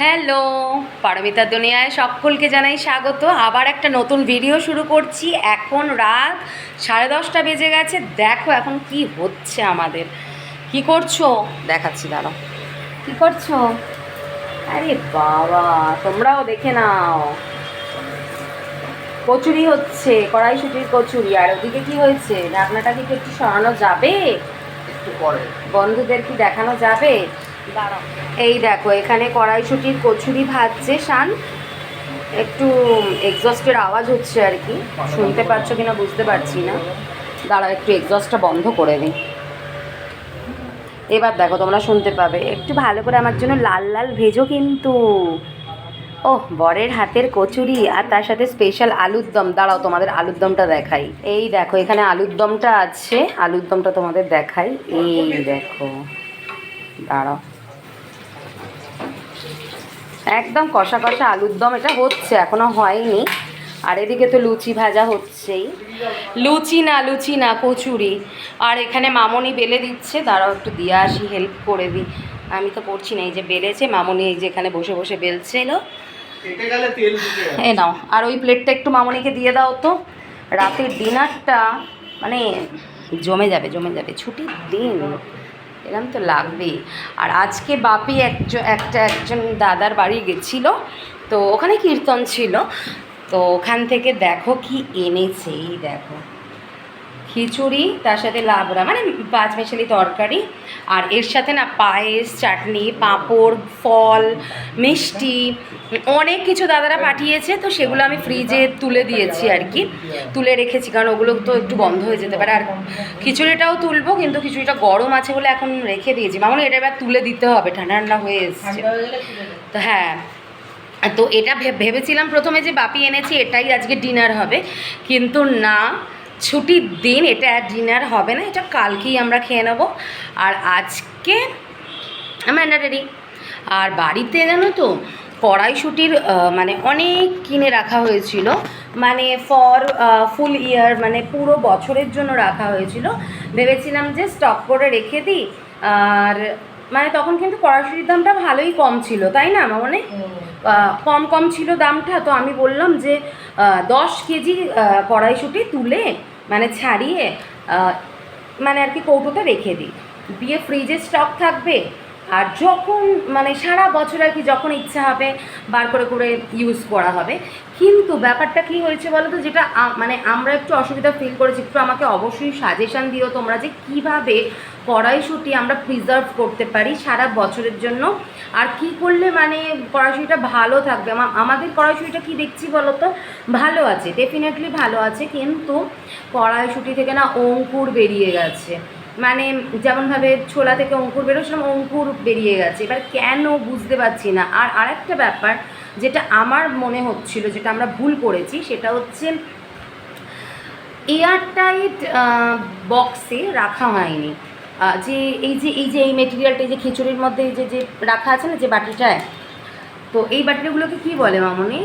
Hello Paromita দুনিয়ায় সকলকে জানাই স্বাগত। আবার একটা নতুন ভিডিও শুরু করছি। এখন রাত সাড়ে দশটা বেজে গেছে। দেখো এখন কি হচ্ছে আমাদের। কি করছ? দেখাচ্ছি দাঁড়াও। কি করছ? আরে বাবা তোমরাও দেখে নাও। কচুরি হচ্ছে কড়াইশুটির কচুরি। আর ওদিকে কি হয়েছে? ঢাকনাটাকে কি একটু সরানো যাবে? একটু পরে। বন্ধুদের কি দেখানো যাবে? এই দেখো, এখানে কড়াইশুটির কচুরি ভাজছে, শান। একটু এক্সস্টের আওয়াজ হচ্ছে আর কি। শুনতে পাচ্ছ কিনা বুঝতে পারছি না। দাঁড়াও, একটু এক্সস্টটা বন্ধ করে দিই। এবার দেখো, তোমরা শুনতে পাবে। একটু ভালো করে আমার জন্য লাল লাল ভেজো কিন্তু। ওহ, বরের হাতের কচুরি আর তার সাথে স্পেশাল আলুর দম। দাঁড়াও, তোমাদের আলুর দমটা দেখাই। এই দেখো, এখানে আলুর দমটা আছে। আলুর দমটা তোমাদের দেখাই। এই দেখো, দাঁড়াও। একদম কষা কষা আলুর দম এটা হচ্ছে এখনও হয়নি। আর এদিকে তো লুচি ভাজা হচ্ছেই। লুচি না লুচি না কচুরি। আর এখানে মামনি বেলে দিচ্ছে দাঁড়াও একটু দিয়ে আসি হেল্প করে দিই। আমি তো করছি না এই যে বেলেছে মামনি এই যে এখানে বসে বসে বেলছিল। এ নাও আর ওই প্লেটটা একটু মামনিকে দিয়ে দাও তো। রাতের ডিনারটা মানে জমে যাবে জমে যাবে ছুটির দিন। এরকম তো লাগবেই। আর আজকে বাপি একজন একটা একজন দাদার বাড়ি গেছিল, তো ওখানে কীর্তন ছিল। তো ওখান থেকে দেখো কি এনেছে, এই দেখো। খিচুড়ি, তার সাথে লাবড়া মানে পাঁচ মেশালি তরকারি। আর এর সাথে না পায়েস, চাটনি, পাঁপড়, ফল, মিষ্টি, অনেক কিছু দাদারা পাঠিয়েছে, তো সেগুলো আমি ফ্রিজে তুলে দিয়েছি আর কি। তুলে রেখেছি, কারণ ওগুলো তো একটু বন্ধ হয়ে যেতে পারে। আর খিচুড়িটাও তুলবো, কিন্তু খিচুড়িটা গরম আছে বলে এখন রেখে দিয়েছি। মামনি, এটা এবার তুলে দিতে হবে, ঠান্ডা ঠান্ডা হয়ে এসছে। তো হ্যাঁ তো এটা ভেবেছিলাম প্রথমে যে বাপি এনেছি, এটাই আজকে ডিনার হবে। কিন্তু না ছুটির দিন এটা ডিনার হবে না এটা কালকেই আমরা খেয়ে নেব। আর আজকে ম্যান্ডাটারি আর বাড়িতে জানো তো কড়াইশুটির মানে অনেক কিনে রাখা হয়েছিল। মানে ফর ফুল ইয়ার মানে পুরো বছরের জন্য রাখা হয়েছিল। ভেবেছিলাম যে স্টক করে রেখে দিই। আর মানে তখন কিন্তু কড়াইশুটির দামটা ভালোই কম ছিল তাই না আমার মানে কম কম ছিল দামটা তো আমি বললাম যে দশ কেজি কড়াইশুঁটি তুলে মানে ছাড়িয়ে মানে আর কি কৌটোতে রেখে দিই। দিয়ে ফ্রিজে স্টক থাকবে আর যখন মানে সারা বছর আর কি যখন ইচ্ছা হবে বার করে করে ইউজ করা হবে। কিন্তু ব্যাপারটা কি হয়েছে বলো তো যেটা মানে আমরা একটু অসুবিধা ফিল করেছি, একটু আমাকে অবশ্যই সাজেশান দিও তোমরা যে কীভাবে কড়াইশুঁটি আমরা প্রিজার্ভ করতে পারি সারা বছরের জন্য। আর কি করলে মানে কড়াইশুঁটিটা ভালো থাকবে? আমা- আমাদের কড়াইশুঁটিটা কি দেখছি বলো তো ভালো আছে ডেফিনেটলি ভালো আছে, কিন্তু কড়াইশুঁটি থেকে না অঙ্কুর বেরিয়ে গেছে। মানে যেমনভাবে ছোলা থেকে অঙ্কুর বেরোছিলাম অঙ্কুর বেরিয়ে গেছে। এবার কেন বুঝতে পারছি না। আর আরেকটা ব্যাপার যেটা আমার মনে হচ্ছিল যেটা আমরা ভুল করেছি সেটা হচ্ছে এয়ারটাইট বক্সে রাখা হয়নি। যে এই যে এই যে এই মেটেরিয়ালটা এই যে খিচুড়ির মধ্যে এই যে যে রাখা আছে না যে বাটিটায়? তো এই বাটিগুলোকে কি বলে মামনি?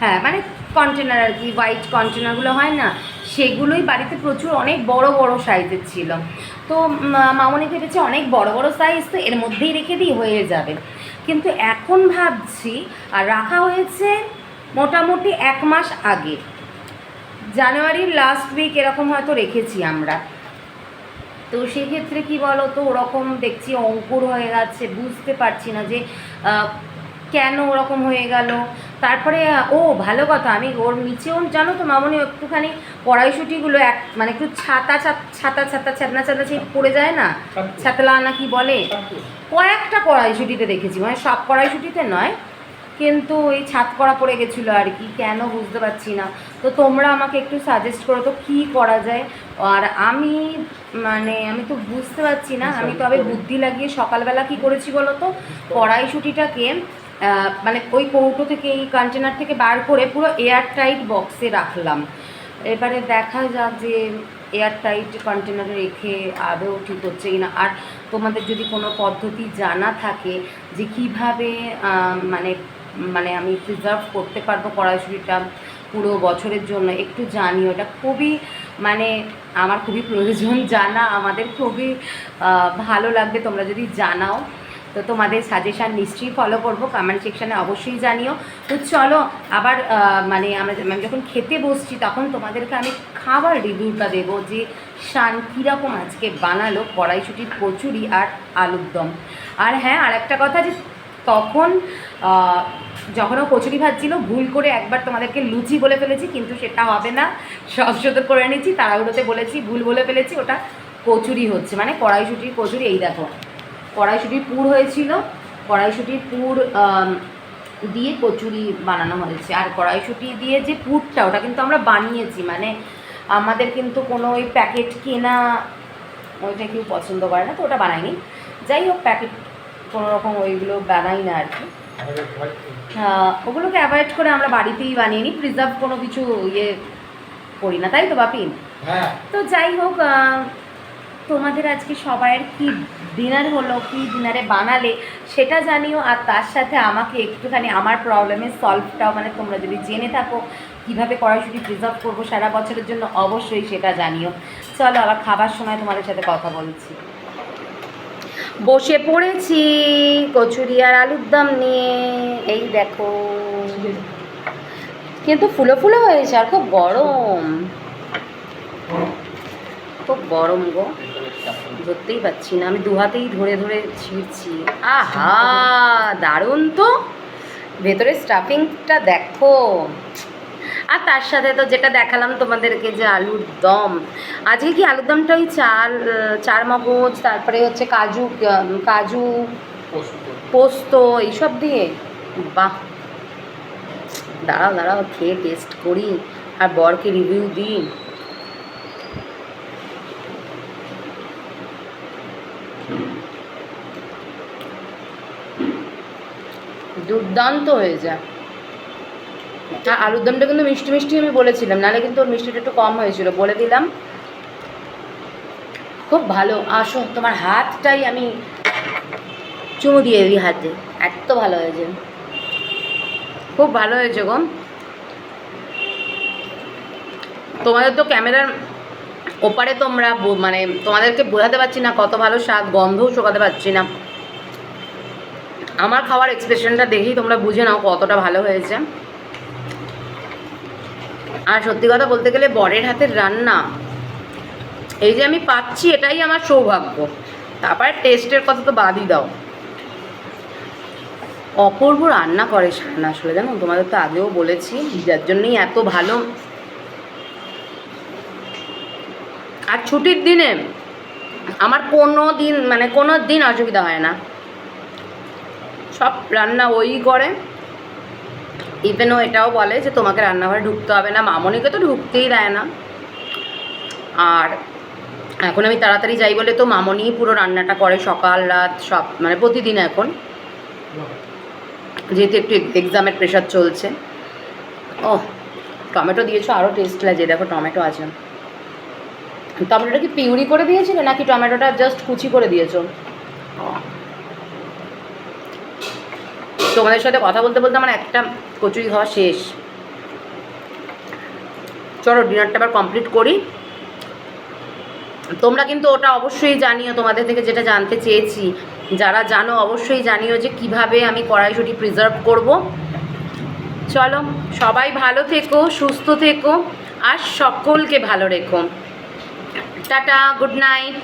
হ্যাঁ মানে কন্টেনার আর কি হোয়াইট কন্টেনারগুলো হয় না, সেগুলোই বাড়িতে প্রচুর অনেক বড় বড় সাইজের ছিল। তো মামনি ভেবেছে অনেক বড় বড় সাইজ তো এর মধ্যেই রেখে দিই, হয়ে যাবে। কিন্তু এখন ভাবছি, আর রাখা হয়েছে মোটামুটি এক মাস আগে। জানুয়ারির লাস্ট উইক এরকম হয়তো রেখেছি আমরা। তো সেক্ষেত্রে কি বলো তো ওরকম দেখছি অঙ্কুর হয়ে গেছে, বুঝতে পারছি না যে কেন ওরকম হয়ে গেল। তারপরে ও ভালো কথা। আমি ওর নিচেও জানো তো মামনি একটুখানি কড়াইশুটিগুলো এক মানে একটু ছাতা ছাত- ছাতা ছাতা ছাতনা ছাতনা ছি পড়ে যায় না? ছাতলা না কি বলে? কয়েকটা কড়াইশুটিতে দেখেছি মানে সব কড়াইশুটিতে নয় কিন্তু এই ছাদ করা পড়ে গেছিল আর কি কেন বুঝতে পারছি না। তো তোমরা আমাকে একটু সাজেস্ট করো তো কী করা যায়। আর আমি মানে আমি তো বুঝতে পারছি না আমি তবে বুদ্ধি লাগিয়ে সকালবেলা কি করেছি বলো তো? কড়াইশুটিটাকে মানে ওই কৌটো থেকে, এই কন্টেনার থেকে বার করে পুরো এয়ার টাইট বক্সে রাখলাম। এবারে দেখা যাক যে এয়ার টাইট কন্টেনারে রেখে আদৌ ঠিক হচ্ছে কি না আর তোমাদের যদি কোনো পদ্ধতি জানা থাকে যে কীভাবে মানে মানে আমি প্রিজার্ভ করতে পারব কড়াইশুটিটা পুরো বছরের জন্য, একটু জানি ওটা খুবই মানে আমার খুবই প্রয়োজন, জানা আমাদের খুবই ভালো লাগবে। তোমরা যদি জানাও। তো তোমাদের সাজেশান নিশ্চয়ই ফলো করব কমেন্ট সেকশানে অবশ্যই জানিও। তো চলো, আবার মানে আমরা আমি যখন খেতে বসছি তখন তোমাদেরকে আমি খাবার রিভিউটা দেবো যে শান কীরকম আজকে বানালো কড়াইশুটির কচুরি আর আলুর দম। আর হ্যাঁ আর একটা কথা যে তখন যখন ও কচুরি ভাজছিল, ভুল করে একবার তোমাদেরকে লুচি বলে ফেলেছি, কিন্তু সেটা হবে না। সব শুধু করে নিয়েছি তাড়াহুড়োতে বলেছি, ভুল বলে ফেলেছি, ওটা কচুরি হচ্ছে মানে কড়াইশুটির কচুরি, এই দেখো। কড়াইশুটির পুর হয়েছিল। কড়াইশুটির পুর দিয়ে কচুরি বানানো হয়েছে। আর কড়াইশুটি দিয়ে যে পুরটা ওটা কিন্তু আমরা বানিয়েছি। মানে আমাদের কিন্তু কোনো ওই প্যাকেট কেনা ওইটা কেউ পছন্দ করে না তো ওটা বানাইনি। যাই হোক প্যাকেট কোনো রকম ওইগুলো বানাই না আর কি। ওগুলোকে অ্যাভয়েড করে আমরা বাড়িতেই বানিয়ে নিই প্রিজার্ভ কোনো কিছু ইয়ে করি না তাই তো বাপিন হ্যাঁ। তো যাই হোক তোমাদের আজকে সবাইয়ের কি ডিনার হলো কি ডিনারে বানালে, সেটা জানিও আর তার সাথে আমাকে একটুখানি আমার প্রবলেমের সলভটাও মানে তোমরা যদি জেনে থাকো কীভাবে কড়াইশুটি প্রিজার্ভ করব সারা বছরের জন্য, অবশ্যই সেটা জানিও। চলো আবার খাবার সময় তোমাদের সাথে কথা বলছি। বসে পড়েছি কচুরি আর আলুর দম নিয়ে, এই দেখো। কিন্তু ফুলো ফুলো হয়েছে আর খুব গরম। খুব গরম গো। ধরতেই পাচ্ছি না। আমি দু হাতেই ধরে ধরে ছিঁড়ছি। আহা, দারুণ তো। ভেতরে স্টাফিংটা দেখো। আর তার সাথে তো যেটা দেখালাম তোমাদেরকে যে আলুর দম। আজকে কি আলুর দমটা ওই চার চার মগজ, তারপরে হচ্ছে কাজু কাজু, পোস্ত এইসব দিয়ে? বাহ। দাঁড়াও দাঁড়াও, খেয়ে টেস্ট করি। আর বরকে রিভিউ দিই। দুর্দান্ত হয়ে যায়। আর আলুর দমটা কিন্তু মিষ্টি মিষ্টি আমি বলেছিলাম নাহলে কিন্তু ওর মিষ্টিটা একটু কম হয়েছিল। বলে দিলাম, খুব ভালো। আসো, তোমার হাতটাই আমি চুমু দিয়ে দিই হাতে। এত ভালো হয়েছে। খুব ভালো হয়েছে গো। তোমাদের তো ক্যামেরার ওপারে তোমরা মানে তোমাদেরকে বোঝাতে পারছি না কত ভালো স্বাদ, গন্ধও শোকাতে পারছি না। আমার খাওয়ার এক্সপ্রেশনটা দেখেই তোমরা বুঝে নাও কতটা ভালো হয়েছে। আর সত্যি কথা বলতে গেলে বরের হাতের রান্না, এই যে আমি পাচ্ছি এটাই আমার সৌভাগ্য। তারপরে টেস্টের কথা তো বাদই দাও। অপূর্ব রান্না করে সান্না আসলে, জানো? তোমাদের তো আগেও বলেছি, যার জন্যই এত ভালো। আর ছুটির দিনে আমার কোনো দিন মানে কোনো দিন অসুবিধা হয় না। সব রান্না ওই করে। ইভেন ও এটাও বলে যে, তোমাকে রান্নাঘরে ঢুকতে হবে না। মামনিকে তো ঢুকতেই দেয় না। আর এখন আমি তাড়াতাড়ি যাই বলে তো মামনিই পুরো রান্নাটা করে সকাল, রাত, সব মানে প্রতিদিন এখন। যেহেতু একটু এক্সামের প্রেশার চলছে। ও টমেটো দিয়েছ আরও টেস্ট লাগে দেখো, টমেটো আছে। টমেটোটা কি পিউরি করে দিয়েছিলে, নাকি টমেটোটা জাস্ট কুচি করে দিয়েছ? তোমাদের সাথে কথা বলতে বলতে আমার একটা কচুরি খাওয়া শেষ। চলো ডিনারটা আবার কমপ্লিট করি। তোমরা কিন্তু ওটা অবশ্যই জানিও, তোমাদের থেকে যেটা জানতে চেয়েছি। যারা জানো, অবশ্যই জানিও যে কীভাবে আমি কড়াইশুটি প্রিজার্ভ করব। চলো, সবাই ভালো থেকো, সুস্থ থেকো, আর সকলকে ভালো রেখো। Tata good night